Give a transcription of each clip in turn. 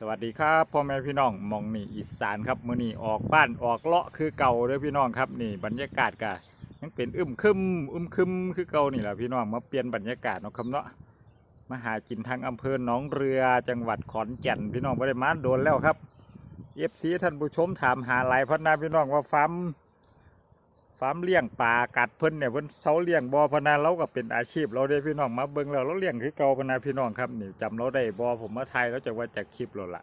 สวัสดีครับพ่อแม่พี่น้องมองนี่อีสานครับมื้อนี่ออกบ้านออกเลาะคือเก่าเด้อพี่น้องครับนี่บรรยากาศกะยังเป็นอึมครึมอึมครึมคือเก่านี่แหละพี่น้องมาเปลี่ยนบรรยากาศเนาะครับเนาะมาหากินทางอำเภอหนองเรือจังหวัดขอนแก่นพี่น้องบ่ได้มาโดนแล้วครับเอฟซีท่านผู้ชมถามหาหลายพันนาพี่น้องว่าฟัม ฟาร์มเลี้ยงปลากัดเพิ่นเนี่ยเพิ่นเซาเลี้ยงบ่พะนาเราก็เป็นอาชีพเราเด้อพี่น้องมาเบิ่งแล้วเราเลี้ยงคือเก่าพะนาพี่น้องครับนี่จำเราได้บ่ผมมาถ่ายแล้วจะว่าจากคลิปเราล่ะ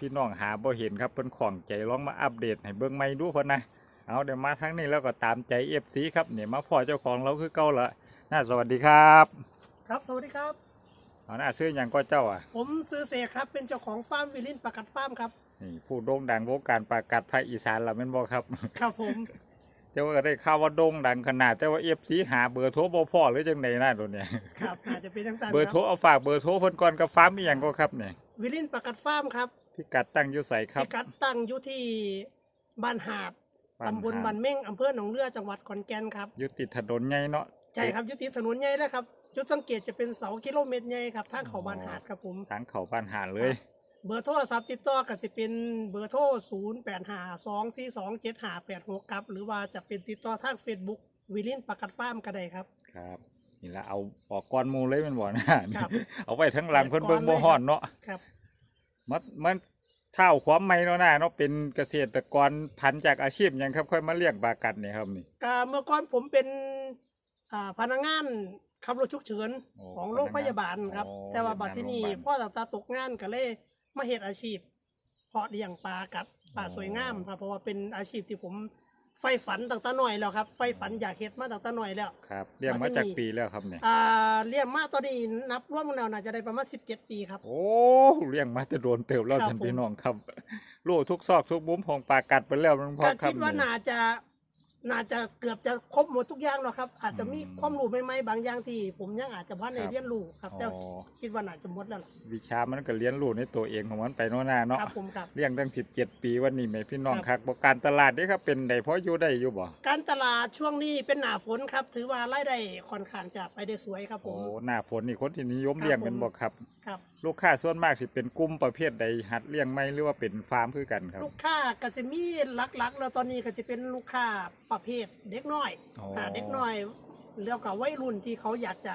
พี่น้องหาบ่เห็นครับเพิ่นของใจลองมาอัปเดตให้เบิ่งใหม่ดูเพิ่นนะเอาเดี๋ยวมาทั้งนี้แล้วก็ตามใจ FC ครับเนี่ยมาพ่อเจ้าของเราคือเก่าละน่าสวัสดีครับ ครับสวัสดีครับเอาหน้าซื้อหยังก็เจ้าอะ ผมซื้อเสกครับเป็นเจ้าของฟาร์มวิลินประกัดฟาร์มครับนี่ผู้โด่งดังวงการประกาศภาคอีสานเราแม่นบ่ครับ ครับผม เจ้าก็ได้ข่าวว่าโด่งดังขนาด แต่ว่า FC หาเบอร์โทรบ่พอหรือจังไดน่าตัวเนี่ยครับอาจจะเป็นทั้งสามเบอร์โทรเอาฝากเบอร์โทรเพิ่นก่อนกับฟาร์มอีหยังก็ครับเนี่ยวิลินประกัดฟาร์มครับพิกัดตั้งอยู่ไสครับพิกัดตั้งอยู่ที่บ้านหาดบ้านหาดตำบลบันเม่งอำเภอหนองเรือจังหวัดขอนแก่นครับอยู่ติดถนนใหญ่เนาะ ใช่ครับอยุติถนนใหญ่แล้วครับจุดสังเกตจะเป็นเสากิโลเมตรใหญ่ครับทางเขาบ้านหาดครับผม ทางเข้าบ้านหาดเลย เบอร์โทรศัพท์ติดต่อก็จะเป็นเบอร์โทร0 8 5 2 4 2 7 5 8 6ครับ หรือว่าจะเป็นติดต่อทาง Facebook วิลินประกัดฟาร์มก็ได้ครับ ครับ นี่ละเอาออกก้อนหมูเลยแมันบ่นะครับเอาไว้ทั้งหลังเพิ่นเบิ่งไว้บ่ก่อนเลยฮ้อนเนาะครับ มันมันเท่าความไม่เนาะนะเนาะเป็นเกษตรกรพันธุ์จากอาชีพหยังครับ ค่อยมาเลี้ยงปลากัดเนี่ยครับนี่ก็เมื่อก่อนผมเป็นอ่าพนักงานขับรถฉุกเฉินโอ้ของโรงพยาบาลครับโอ้แต่ว่าบัดที่นี่โรงพยาบาลพ่อตาตาตกงานก็เลย มาเฮ็ดอาชีพ เพาะเลี้ยงปลากัดปลาโอ้สวยงามครับเพราะว่าเป็นอาชีพที่ผมใฝ่ฝันตั้งแต่น้อยแล้วครับใฝ่ฝันอยากเฮ็ดมาตั้งแต่น้อยแล้ว ครับเลี้ยงมาจากปีแล้วครับเนี่ยอ่าเลี้ยงมาตอนนี้นับรวมแล้วน่าจะได้ประมาณ17 ปีครับ โอ้เลี้ยงมาจะโดนเติบแล้วครับท่านพี่ผมน้องครับลูกทุกซอกทุกมุมของปลากัดไปแล้วมันพอก็ครัคิบดว่านี่น่าจะ น่าจะเกือบจะครบหมดทุกอย่างแล้วครับ อาจจะมีอืมความรู้ใหม่ๆบางอย่างที่ ผมยังอาจจะพันในครับเรียนรู้ครับแต่อ๋อ คิดว่าน่าจะหมดแล้วล่ะวิชามันก็เรียนรู้ในตัวเองของมันไปเนาะนาเนาะครับผมครับ เลี้ยงตั้ง 17 ปีวันนี้แม่พี่น้องครับคักบ่การตลาดเด้ครับเป็นได้พออยู่ได้อยู่บ่การตลาดช่วงนี้เป็นหนาฝนครับ ถือว่ารายได้ค่อนข้างจะไปได้สวยครับผโอ้ม หน้าฝนนี่คนที่นิยมครับเลี้ยงกันผม บ่ครับ ครับ ลูกค้าส่วนมากสิเป็นกลุ่มประเภทใดหัดเลี้ยงไหมหรือว่าเป็นฟาร์มคือกันครับ ลูกค้าก็จะมีหลักๆ แล้วตอนนี้ก็จะเป็นลูกค้าประเภทเด็กน้อยอ๋ออ่าเด็กน้อยแล้วก็วัยรุ่นที่เขาอยากจะ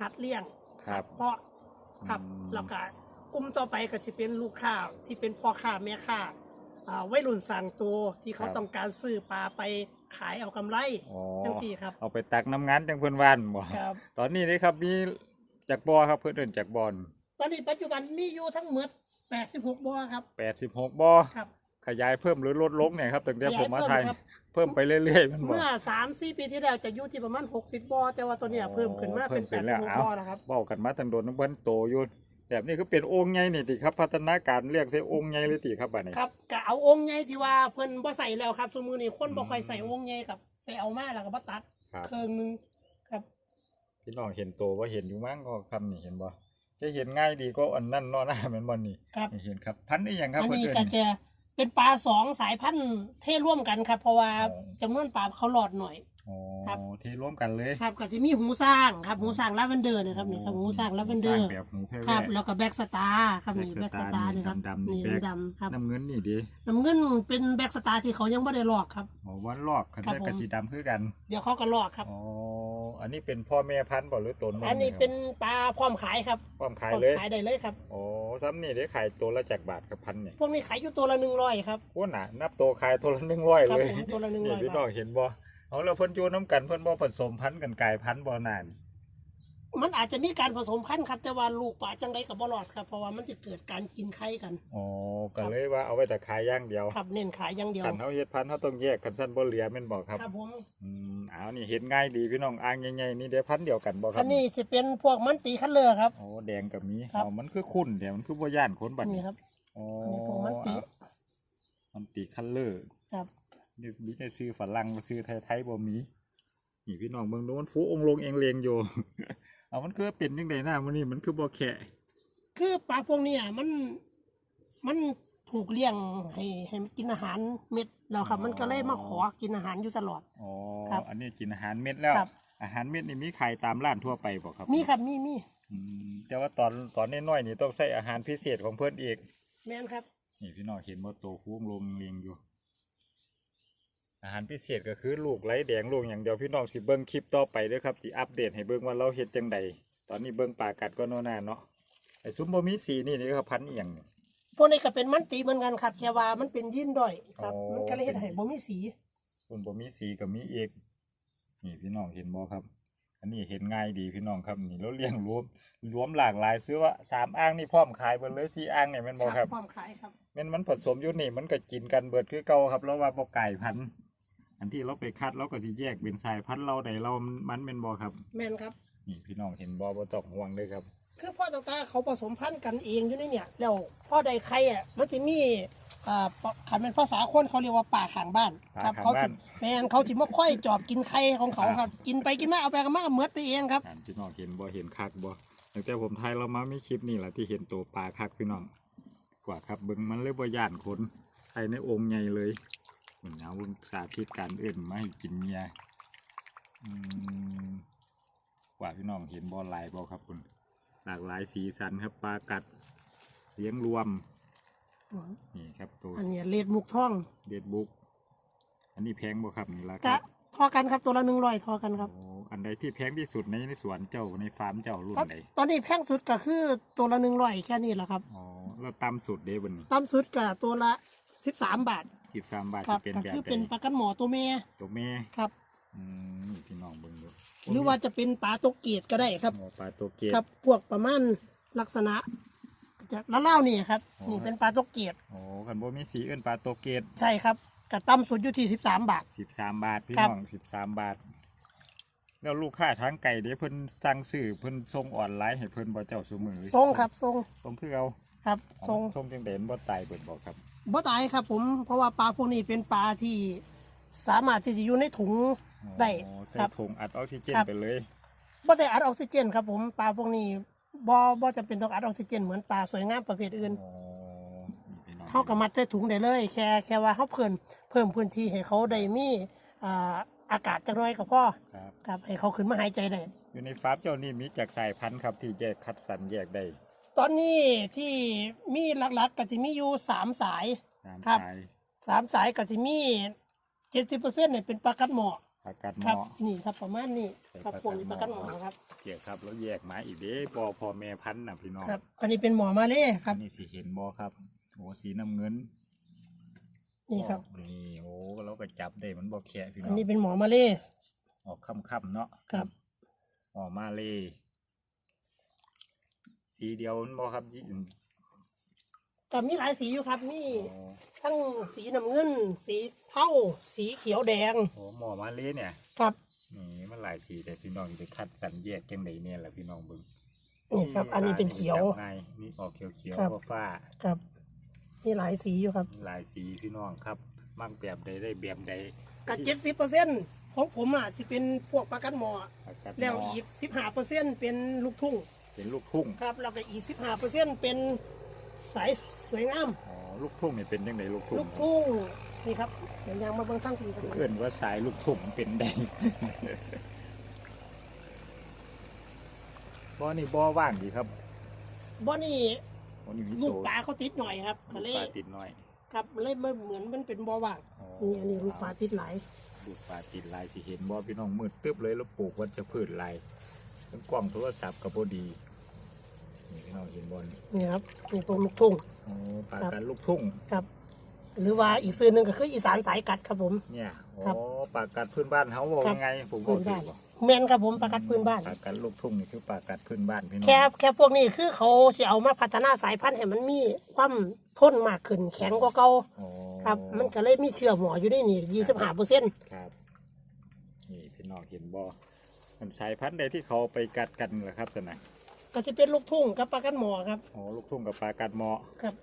หัดเลี้ยงครับ เพราะครับอืม แล้วก็กลุ่มต่อไปก็จะเป็นลูกค้าที่เป็นพ่อค้าแม่ค้าอ่าวัยรุ่นสั่งตัวที่เขาต้องการซื้อปลาไปขายเอากำไรอ๋อจังสี่ครับเอาไปตักน้ำงานจังเพิ่นว่านบ่ครับ ตอนนี้นี่ครับมีจากบ่อครับเพิ่นเอิ้นจากบ่อนตอนนี้ปัจจุบันมีอยู่ทั้งหมด 86บ่อครับ86บ่อครับขยายเพิ่มหรือลดลงเนี่ยครับตั้งแต่ผมมาไทยขยายเพิ่มครับ เพิ่มไปเรื่อยๆมันบ่เมื่อ3 4ปีที่แล้วจะอยู่ที่ประมาณ60บ่อแต่ว่าตัวเนี้ยอ๋อเพิ่มขึ้นมาเป็นเพิ่มขึ้นแล้ว86เอ้าบ่อนะครับเว้ากันมาตั้งโดนน้ำเพิ่นโตอยู่แบบนี้คือเป็นองค์ใหญ่นี่ติครับ พัฒนาการเรียกใส่องค์ใหญ่เลยติครับบัดนี้ครับก็เอาองค์ใหญ่ที่ว่าเพิ่นบ่ใส่แล้วครับสมมือนี้คนบ่ค่อยใส่องค์ใหญ่ครับไปเอามาแล้วก็บ่ตัดครับเครื่องหนึงครับพี่น้องเห็นโตว่าเห็นอยู่มั้งก็คำนี่เห็นบ่จะเห็นง่ายดีก็อันนั้นเนาะนะแม่นบ่นี่ครับนี่เห็นครับพันธุ์อีหยังครับอันเพิ่นนี้เอิ้ก็นจะ เป็นปลาสองสายพันธุ์เทร่วมกันครับ เพราะว่าอ๋อ จำนวนปลาเขาหลอดหน่อยอ๋อครับ ที่ร่วมกันเลยครับก็จะมีหูสร้างครับหูสร้างลาเวนเดอร์นะครับนี่ครับหูสร้างลาเวนเดอร์สร้างแบบหูแพร่ครับ แว่ แล้วก็แบ็กสตาร์ครับนี่แบ็แบ็กกสสตาตาร์ร์นี่ครับดำๆนี่นี่แบ็คดำๆครับน้ำเงินนี่ดิน้ำเงินเป็นแบ็กสตาร์ที่เขายังไม่ได้ลอกครับอ๋อวันลอกคันครับได้ผมกระสีดำคือกันเดี๋ยวเขาก็ลอกครับ อ๋ออันนี้เป็นพ่อแม่พันธุ์บ่หรือตนมัอันนี้เป็นปลาพร้อมขายครับความขายพร้อมเลย ขายได้เลยครับอ๋อ ซ้ำนี่ได้ขายตัวละจากบาทกับพันเนี่ยพวกนี้ขายอยู่ตัวละหนึ่งร้อยครับโอ้หนานับตัวขายตัวละหนึ่งร้อยครับเลยผมตัวละหนึ่งร้อยพี่น้องบาทเห็นบ่เอาแล้วเพิ่นโยนน้ำกันเพิ่นบ่ผสมพันธุ์กันกลายพันธุ์บ่นาน มันอาจจะมีการผสมพันธุ์ครับ แต่ว่าลูกปลาจังไดกับบลอดครับ เพราะว่ามันจะเกิดการกินไข่กัน อ๋อก็ครับเลยว่าเอาไว้แต่ขายอย่างเดียวครับเน้นขายอย่างเดียวกันเฮาเฮ็ดพันธุ์เฮาต้องแยกกันซั่นบ่เหลือแม่นบ่ครับครับผมอืมเอานี่เห็นง่ายดีพี่น้องอ่างใหญ่ๆนี่ได้พันธุ์เดียวกันบ่ครัอับนนี้จะเป็นพวกมันตีคันเลอร์ครับ โอ้แดงก็มีครับ อ๋อมันคือขุ่นเดี๋ยวมันคือบ่ย่านคนบัดนี่นี้ครับ อ๋ออันนี้พวกมันติอะมันติคัลเลอร์ครับนี่มีแต่ซื้อฝรั่งมาซื้อไทยๆบ่มีนี่พี่น้องเบิ่งดูมันฟูองค์ลงเองเลงอยู่ เอามันคือเป็นจังได๋นะมื้อนี้มันคือบ่แค่คือปลาพวกเนี้มันมันถูกเลี้ยงให้ให้มันกินอาหารเม็ดแล้วครับ มันก็เลยมาขอกินอาหารอยู่ตลอด อ๋อครับอันนี้กินอาหารเม็ดแล้ว ครับ อาหารเม็ดนี่มีขายตามร้านทั่วไปบ่ครับมีครับมีมีอืมแต่ว่าตอนตอนน้อยๆนี่ต้องใส่อาหารพิเศษของเพิ่นอีก แม่นครับ นี่พี่น้องเห็นบ่โตคุ้งลงเลียงอยู่ อาหารพิเศษก็คือลูกไหลแดงลูกอย่างเดียวพี่น้องสิเบิ่งคลิปต่อไปเด้อครับสิอัปเดตให้เบิ่งว่าเราเฮ็ดจังใดตอนนี้เบิ่งปลากัดก็โน่นน่าเนาะไอ้ซุ้มบ่มีสีนี่นี่เขาพันอีหยังนี่ พวกนี้ก็เป็นมันตีเหมือนกันครับแค่ว่ามันเป็นยินด้อยครับ อ๋อ มันก็เลยเฮ็ดให้บ่มีสี คุณบ่มีสีก็มีเอกนี่พี่น้องเห็นบ่ครับ อันนี้เห็นง่ายดีพี่น้องครับนี่เราเลี้ยงรวมรวมหลากหลายซื้อว่าสามอ่างนี่พร้อมขายเบิดเลยสี่อ่างนี่แม่นบ่ครับ พร้อมขายครับ แม่นมันผสมอยู่นี่มันก็กินกันเบิดคือเก่าครับแล้วว่าบ่ไก่พันธุ์ อันที่เราไปคัดเราก็สิแยกเป็นสายพันธุ์เราใดเรามันแม่นบ่ครับ แม่นครับ นี่พี่น้องเห็นบ่บ่ต้องห่วงเด้อครับ คือพ่อตาๆเขาผสมพันธุ์กันเองอยู่ในเนี่ยแล้วพ่อใดใครอะมันจะมีอ่าปะขันเป็นภาษาคนเขาเรียกว่าป่าข้างบ้านครัเขาสิแม่นเขาสิมาค่อยจอบกินไข่ของเขาครับ กินไปกินมาเอาไปกันมาเหมือดไปเองครับอันพี่น้องเห็นบ่เห็นคักบ่ตั้งแต่ผมถ่ายเรามามีคลิปนี่แหละที่เห็นตัวปลาคักพี่น้อง กว่าครับเบิ่งมันเลยบ่ย่านคนไข่ในองค์ใหญ่เลย เหมือนเอาเบิ่งสาธิตการเอื้นมาให้กินเมียอืมกว่าพี่น้องเห็นบ่หลายบ่ครับคุณหลากหลายสีสันครับปลากัดเลี้ยงรวมนี่ครับตัวอันนี้เลดมุกท่องเด็ดบุ๊กอันนี้แพงบ่ครับนี่ราจะคาทอกันครับตัวละหนึ่งร้อยทอกันครับโอ้อันใดที่แพงที่สุดในในสวนเจ้าในฟาร์มเจ้ารุ่นครับใดตอนนี้แพงสุดก็คือตัวละหนึ่งร้อยแค่นี้แหละครับอ๋อแล้วต่ำสุดเด้บนนี้ต่ำสุดก็ตัวละ สิบสามบาทสิบสามบาทครัจะบเป็นก็แบบคือใดเป็นปลากันหมอตัวเมียตัวแม่ครับ อืมนี่พี่น้องเบิ่งดูหรือว่าจะเป็นปลาตกเกียดก็ได้ครับ หมอปลาตัวเกตครับพวกประมาณลักษณะจากละเล่านี่ครับอ๋อ นี่เป็นปลาตกเกียดโอ้คันบ่มีสีเอิ้นปลาตัวเกตใช่ครับกระต่ำสุดอยู่ที่สิบสามบาท สิบสามบาทพี่ครับ น้องสิบสามบาท แล้วลูกค้าทางไก่เด้เพิ่นสั่งซื้อเพิ่นส่งออนไลน์ให้เพิ่นบ่เจ้าซุมือทรงครับทรงส่งคือเอาครับทรงส่งจังได๋มันบ่ตายเบิดบ่ครับ บ่ตายครับ ผมเพราะว่าปลาพวกนี้เป็นปลาที่สามารถที่จะอยู่ในถุงได้อ๋อคใส่รับ ถุงอัดออกซิเจนครับ ไปเลย บ่ใส่อัดออกซิเจนครับผมปลาพวกนี้บ่บ่จะเป็นต้องอัดออกซิเจนเหมือนปลาสวยงามประเภทอื่นอ๋อนี่พี่น้องเขาก็มัดใส่ถุงได้เลย แค่แค่ว่าเขาเพิ่มเพิ่มพื้นที่ให้เขาได้มีอ่าอากาศจักหน่อยก็พอครับครับให้เขาขึ้นมาหายใจได้ อยู่ในฟาร์มเจ้านี่มีจากสายพันธุ์ครับที่แยกคัดสรรแยกได้ ตอนนี้ที่มีหลักๆก็จะมีอยู่สามสาย ตามครับ สายสามสายก็จะมีเจ็ดสิบเปอร์เซ็นต์เนี่ยเป็นปลากัดหมออากาศเหครับ มาะ นี่ครับประมาณนี้ครับเป็นพวกนี้ปปลาลากักัดดหหมมออครับ เกี่ยวครับแล้วแยกมาอีกเด้พอพอแม่พันธุ์นะพี่น้องครับ อันนี้เป็นหมอมาเล่ครับนี่สีเห็นบอครับโอ้สีน้ำเงินนี่ครับ นี่โอ้เราก็จับได้มันบอแค่พี่น้อัอนงนี้เป็นหมอมาเล่ ออกค่ำๆเนาะครับ ออกมาเลย สีเดียวมันบอครับยี่อืมก็มีหลายสีอยู่ครับมีโอ้ทั้งสีน้ำเงิน สีเทาสีเขียวแดงโหหมอมาเลยเนี่ยครับนี่มันหลายสีแต่พี่น้องจะคัดสรรแยกจังไดเนี่ยแหละพี่น้องเบิ่งนี่ครับ อันนี้เป็นเขียว จับง่ายนี่ออกเขียวเขียวครับ ฟ้าครับมีหลายสีอยู่ครับๆหลายสีพี่น้องครับมักแบบใดได้แบบใดกับเจ็ดสิบเปอร์เซ็นต์ของผมอะสิเป็นพวกปลากัดหมออากาศแล้วเหมาะอีกสิบห้าเปอร์เซ็นต์เป็นลูกทุ่ง เป็นลูกทุ่งครับแล้วก็อีกสิบห้าเปอร์เซ็นต์เป็นสายสวยงาม อ๋อลูกทุ่งนี่เป็นยังไงลูกทุ่งลูกทุ่งนี่ครับเดี๋ยวยางมาเบิ่งทั้งทีครับเอื่นว่าสายลูกทุ่งเป็นได้บ่อนี่บ่อว่างดีครับบ่อนี่บ่อนี่มีลูโตกปลาเขาติดหน่อยครับลูก็กเลปลายติดน้อย ครับเลยไม่เหมือนมันเป็นบ่อว่างอ๋อ นี่อันนี้ลูกปลาติดหลาย ลูกปลาติดลายสิเห็นบ่พี่น้องมืดตึ๊บเลยแล้วปลูกวัชพืชลาย ทั้งกล้องโทรศัพท์ก็บ่ดีนี่พี่น้องเห็นบ่นี่นี่ครับนี่พวกลูกทุ่ง โอ้ปลาครับกันลูกทุ่งครับ หรือว่าอีกซื้อหนึ่งก็คืออีสานสายกัดครับผม เนี่ยโอ้ครับปลากัดพื้นบ้านเฮาว่าครับ ยังไงผมพื้ก็นถูบ้านกบ่แม่นครับผมปลากัดพื้นบ้าน ปลากัดลูกทุ่งนี่คือปลากัดพื้นบ้านพี่น้องแค่แค่พวกนี้คือเขาจะเอามาพัฒนาสายพันธุ์ให้มันมีความทนมากขึ้นแข็งกว่าเก่าโอ้ครับ มันก็เลยมีเชื้อหมออยู่ในนี่ยี่สิบห้าเปอร์เซ็นต์ครับ นี่พี่น้องเห็นบ่ มันสายพันธุ์ใดที่เขาไปกัดกันเหรอครับสนะก็จะเป็นลูกทุ่งกับปลากัดหมอครับโอ้ลูกทุ่งกับปลากัดเหมาะครับ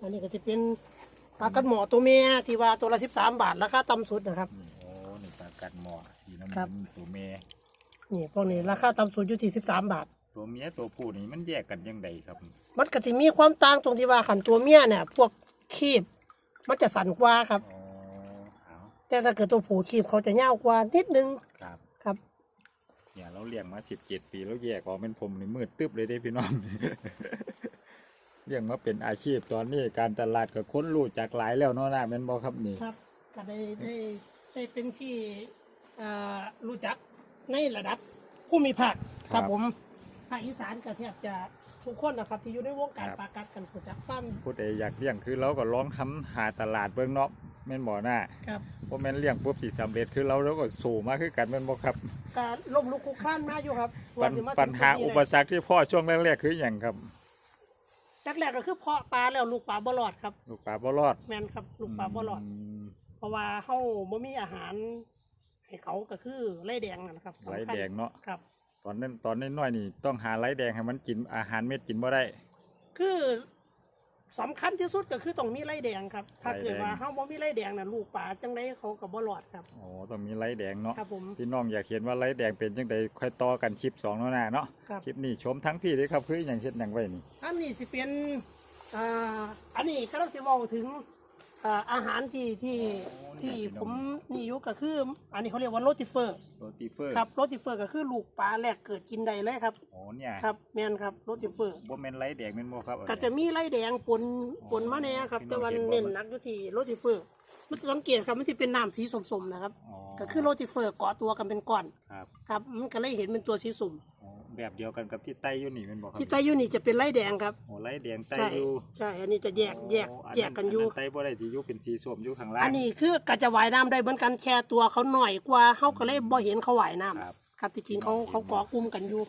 อันนี้ก็จะเป็นปลากัดหมอตัวเมียที่ว่าตัวละสิบสามบาทราคาต่ำสุดนะครับนี่โอ้นี่ปลากัดเหมาะสีน้ำครัเงิบนตัวเมนี่พวกนี้ราคาต่ำสุดอยู่ที่สิบสามบาท ตัวเมียตัวผู้นี่มันแยกกันยังไงครับ มันก็จะมีความต่างตรงที่ว่าขันตัวเมียเนี่ย พวกคีบมันจะสั่นกว่าครับอ๋อเอาแต่ถ้าเกิดตัวผู้คีบเขาจะยาวกว่านิดนึงครับครับ เนี่ยเราเลี้ยงมาสิบเจ็ดปีแล้วแยกออกเป็นผมนี่มืดตึ๊บเลยได้พี่น้องเรื่องมาเป็นอาชีพตอนนี้การตลาดก็ค้นรู้จากหลายแล้วเนาะนะแม่นบ่ครับนี่ครับก็ได้ได้ได้เป็นที่อ่ารู้จักในระดับผู้มีภาคครับผมภาคอีสานก็แทบจะทุกคนนะครับที่อยู่ในวงการปลากัดกันรู้จักปั้มผู้ใดอยากเลี้ยงคือเราก็ลองทำหาตลาดเบิ่งเนาะ แม่นบ่น่ะครับบ่แม่นเลี้ยงปุ๊บสิสำเร็จคือเราเราก็สู้มาคือกันแม่นบ่ครับ การล้มลุกคลุกคลานมาอยู่ครับปัญส่วนที่มปัญหาถึงอุจุดปนี้สรรคที่พ่อช่วงแรกๆคือหยังครับแรกๆก็คือเพาะปลาแล้วลูกปลาบ่รอดครับ ลูกปลาบ่รอดแม่นครับ ลูกปลาบ่รอดมเพราะว่าเฮาบ่มีอาหารให้เขาก็คือไล่แดงนั่นแหละครับสำไหลคัญแดงเนาะครับ ตอนนั้นตอนน้อยๆนี่ต้องหาไหลแดงให้มันกินอาหารเม็ดกินบ่ได้ คือ สำคัญที่สุดก็คือต้องมีไล่แดงครับ ถ้าเกิดว่าไล่แดงเฮาบ่มีไล่แดงน่ะลูกปลาจังไดเขาก็บ่รอดครับ อ๋อต้องมีไหลแดงเนาะ ครับผม พี่น้องอยากเห็นว่าไหลแดงเป็นจังไดค่อยต่อกันคลิป2เนาะนะเนาะ ครับ คลิปนี้ชมทั้งพี่เลยครับคือหยังเฮ็ดหยังไว้นี่ อันนี้สิเป็นอ่าอันนี้ก็ต้องสิเว้าถึง อ่าอาหารที่ที่ที่ผมนี่อยู่ก็คือ อันนี้เขาเรียกว่าโรติเฟอร์โรตีเฟอร์ครับโรติเฟอร์ก็คือลูกปลาแรกเกิดกินได้เลยครับอ๋อเนี่ยครับแม่นครับโรติเฟอร์ บ่แม่นไหลแดงแม่นบ่ครับก็จะมีไล่แดงปนปนมาแน่ครับพี่น้แต่องวันเห็นบ่เน้นหนักอยู่ที่โรติเฟอร์ มันจะสังเกตครับมันจะเป็นน้ำสีสมๆนะครับ อ๋อก็คือโรติเฟอร์เกาะตัวกันเป็นก้อนครับ ครับมันก็เลยเห็นเป็นตัวสีสุ่มอ๋อ แบบเดียวกันกับที่ไต้อยู่นี่แม่นบ่ครับที่ใต้อยู่นี่จะเป็นไล่แดงครับโอ้ไหลแดงไต้ใช่อยู่ใช่อันนี้จะแยกแยกอ๋อแยกกันอยู่ไต้บ่ได้ที่อยู่เป็นสีส้มอยู่ข้างล่างอันนี้คือกระจะว่ายน้ำได้เหมือนกันแค่ตัวเขาหน่อยกว่าเขาก็เลยบ่เห็นเขาว่ายน้ำครับครับที่จริงเขาเขาเกาะกลุ่มกันอยู่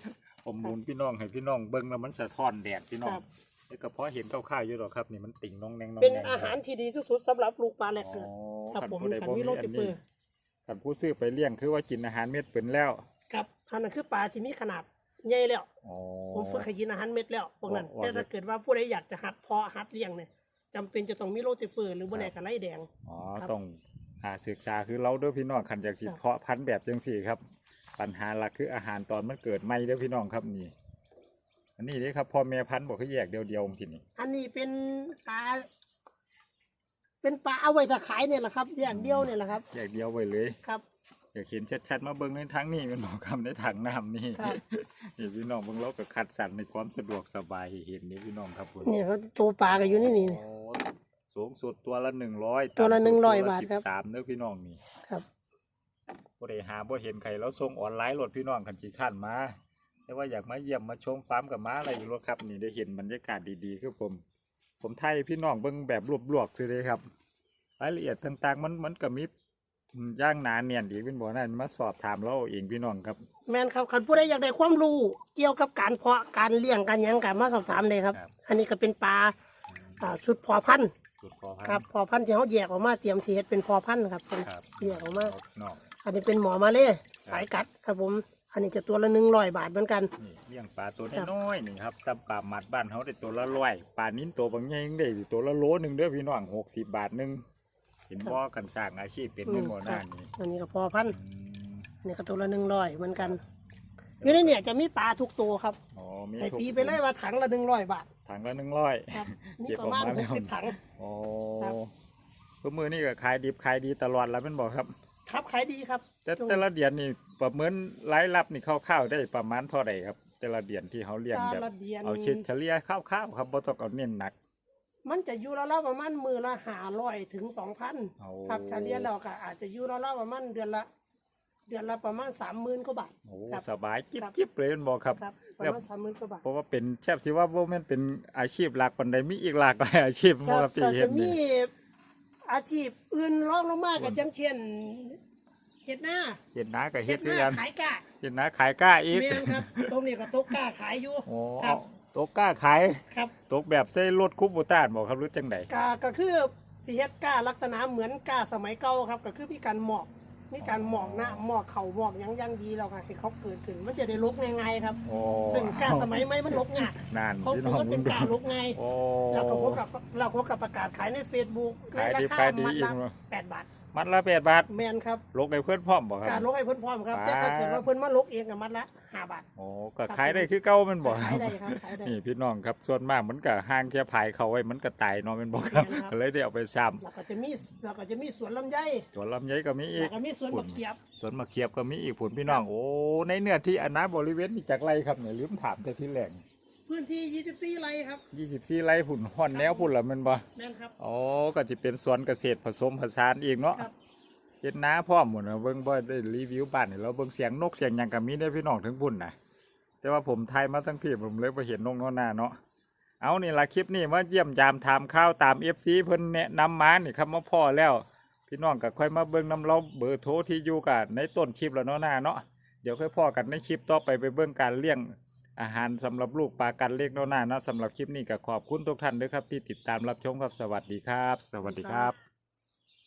ผมหมุนพี่น้องให้พี่น้องเบิ่งแล้วมันสะท้อนแดดพี่น้อครังบแล้วก็พอเห็นคร่าวๆอยู่หรอกครับนี่มันติ่งน้องแนงน้องเป็นแนงอาหารที่ดีที่สุดสำหรับลูกปลาแรกเกิดอ๋อครับคันผมผู้ใดขันบ่วิมีโรอัตินเฟอนี้ร์คันผู้ซื้อไปเลี้ยงคือว่ากินอาหารเม็ดเป็นแล้วครับอันนั้นคือปลาที่มีขนาด ใหญ่แล้ว อ๋อ ผมฝึกให้กินอาหารเม็ดแล้วพวกนั้นอ๋อแต่ถ้าเกิดว่าผู้ใดอยากจะหัดเพาะหัดเลี้ยงเนี่ยจำเป็นจะต้องมีโรติเฟอร์หรือบ่ไหนกับไล่แดง อ๋อครับต้องหาศึกษาคือเราเด้อพี่น้องคันอยากสิครับ เพาะพันธุ์แบบจังสี่ครับ ปัญหาหลักคืออาหารตอนมันเกิดใหม่เด้อพี่น้องครับนี่ อันนี้เด้ครับพ่อแม่พันธุ์บอกคือแยกเดียวๆสินี่อันนี้เป็นปลาเป็นปลาเอาไว้จะขายเนี่ยแหละครับอย่างเดียวเนี่ยแหละครับ แยกเดียวไว้เลย ครับ อยากเห็นชัดๆมาเบิ่งในทั้งนี้เป็นบอกคำในถังน้ำนี่ครับ นี่พี่น้องเบิ่งเราก็คัดสรรในความสะดวกสบายให้เห็นนี่พี่น้องครับผมเนี่ยเขาตัวปลาก็อยู่นี่นี่ โอ้สูงสุดตัวละหนึ่งร้อยตัวละ100บาทครับ สามเด้อพี่น้องนี่ครับ บ่ได้หาบ่เห็นใครแล้วส่งออนไลน์โหลดพี่น้องคันขี้ข้านมา แต่ว่าอยากมาเยี่ยมมาชมฟาร์มกับมาอะไรอยู่แล้วครับ นี่ได้เห็นบรรยากาศดีๆคือผม ผมไทยพี่น้องเบิ่งแบบรวบๆคือเลยครับรายละเอียดต่างๆ มันมันก็มี ย่างหนาเนียนดีเป็นบ่นั่นมาสอบถามเราเองพี่น้องครับ แมนครับคันผู้ใดอยากได้ความรู้เกี่ยวกับการเพาะการเลี้ยงการหยังกันมาสอบถามเลยครับ ครับ อันนี้ก็เป็นปลาอ่าสุดพอพันธุ์สุดพอพัน ครับพอพันธุ์ที่เขาแยกออกมาเตรียมสีเฮ็ดเป็นพอพันธุ์ครับผมครับ แยกออกมานอกอันนี้เป็นหมอมาเลยสายกัดครับผม อันนี้จะตัวละหนึ่งร้อยบาทเหมือนกัน นี่เลี้ยงปลาตัวครับน้อยๆนี่ครับซ้ำปลาหมัดบ้านเขาได้ตัวละร้อยปลานิ้นตัวบางใหญ่ยังได้ตัวละโลหนึ่งเด้อพี่น้องหกสิบบาทหนึง เห็นบ่กันสร้างอาชีพเป็นไม่หมดหน้านี่อันนี้ก็พอพันธุ์อืมอันนี้ก็ตัวละหนึ่งร้อยเหมือนกันอยู่ในเนี่ยจะมีปลาทุกตัวครับอ๋อมีไอ้ทุกตีไปเลยว่าถังละหนึ่งร้อยบาทถังละหนึ่งร้อยครับนี่เก็บปอระอกมาณมาหแล้กวสิบถัง โอ้ครับ ทุกมือนี่ก็ขายดิบขายดีตลอดแล้วแมันบอกครับ ครับขายดีครับแต่แต่ละเดือนนี่ประเมินรายรับนี่คร่าวๆได้ประมาณเท่าไหร่ครับ แต่ละเดือนที่เขาเลี้ยงแบบแต่ละเดือนเอาเฉเฉลี่ยคร่าวๆครับบ่ต้องเอาเน้นหนัก มันจะอยู่แล้วๆประมาณมือละห้าร้อยถึงสองพันเอาครับเฉลี่ยเราก็อาจจะอยู่แล้วๆประมาณเดือนละ เดือนละประมาณสามหมื่นกว่าบาทโอ้ครับสบายจิ๊บครับจิ๊บเลยแมันบอกครับ ครับประแล้วมาณสามหมื่นกว่าบาท เพราะว่าเป็นแทบสิว่าบ่แม่นเป็นอาชีพหลักปานใดมีอีกหลากหลายอาชีพคบ่รับครับที่ก็เฮ็จะดมีนี่ อาชีพอื่นรองลงมาก็จังเช่นเฮ็ดหน้าเฮ็ดนาก็เฮ็ดหคือน้ากันขายกาเฮ็ดนาขายกล้าอีก เมียนครับ ตรงนี้ก็ตกกล้าขายอยู่โอ้ ครัเอาบ ตกกล้าขายครับตกแบบใส่รถคุบบ่ต้านบ่ครับหรือจังไดกาก็คือสิเฮ็ดกล้าลักษณะเหมือนกล้าสมัยเก่าครับ ก็คือมีการหมอกมีการหมอกหน้าหมอกเข่าหมอกหยังอยังดีแล้วก็ให้เขาเกิดขึ้นมันจะได้ลกง่ายๆครับ โอ้ซึ่งกล้าสมัยใหม่มันลกง่ายนานเขาพี่พูน้องดเป็นกล้าลกง่ายโอ้แล้วก็พบกับเราพบกับประกาศขายใน Facebook ในขายราดีคาขายดีมัดอีกละเนอะแปดบาทมัดละ8บาทแมนครับลกให้เพื่อนพร้อมบ่คการรับลกให้เพิ่นพร้อมครับบาทแต่ถ้าเกิดว่าเพิ่นมาลกเองกับมัดละห้าบาทโอ้ก็ขายได้คือเก่าแมันบ่คขารัยบได้ครับขายได้นี่พี่น้องครับส่วนมากมันก็ห่างแค่ภายเขาไว้มันก็ตายเนาะแมันบ่ครับแม่นครับก็เลยได้เอาไปซ้ำแล้วก็จะมีแล้วก็จะมีสวนลำไยสวนลำไยก็มีอีแล้กวก็มีสวนบักเขียบสวนมะเขียบก็มีอีกผลพี่น้องโอ้ในเนื้อที่อนาบริเวณนี่จากไรครับเนี่ยลืมถามแต่ที่แหล่ง พื้นที่ 24 ไร่ครับ24ไร่พุ่นฮ้อนแนวพุ่นล่ะแม่นบ่แม่นครับอ๋อก็สิเป็นสวนเกษตรผสมผสานอีกเนาะครับเฮ็ดนาพร้อมหมดนะเบิ่งบ่ได้รีวิวบ้านนี่แล้วเบิ่งเสียงนกเสียงหยังก็มีได้พี่น้องถึงพุ่นน่ะแต่ว่าผมถ่ายมาทั้งพี่ผมเลยบ่เห็นนกนอนหน้าเนาะเอานี่ล่ะคลิปนี้มาเยี่ยมยามถามข่าวตาม FC เพิ่นแนะนำมานี่ครับมาพ่อแล้ว พี่น้องก็ค่อยมาเบิ่งนำเราเบอร์โทรที่อยู่กันในต้นคลิปแล้วเนาะหน้าเนาะเดี๋ยวค่อยพ่อกันในคลิปต่อไปไปเบิ่งการเลี้ยง อาหารสำหรับลูกปลากันเล็กเนาะหน้านะสำหรับคลิปนี้ก็ขอบคุณทุกท่านด้วยครับที่ติดตามรับชมครับสวัสดีครับ สวัสดีครับ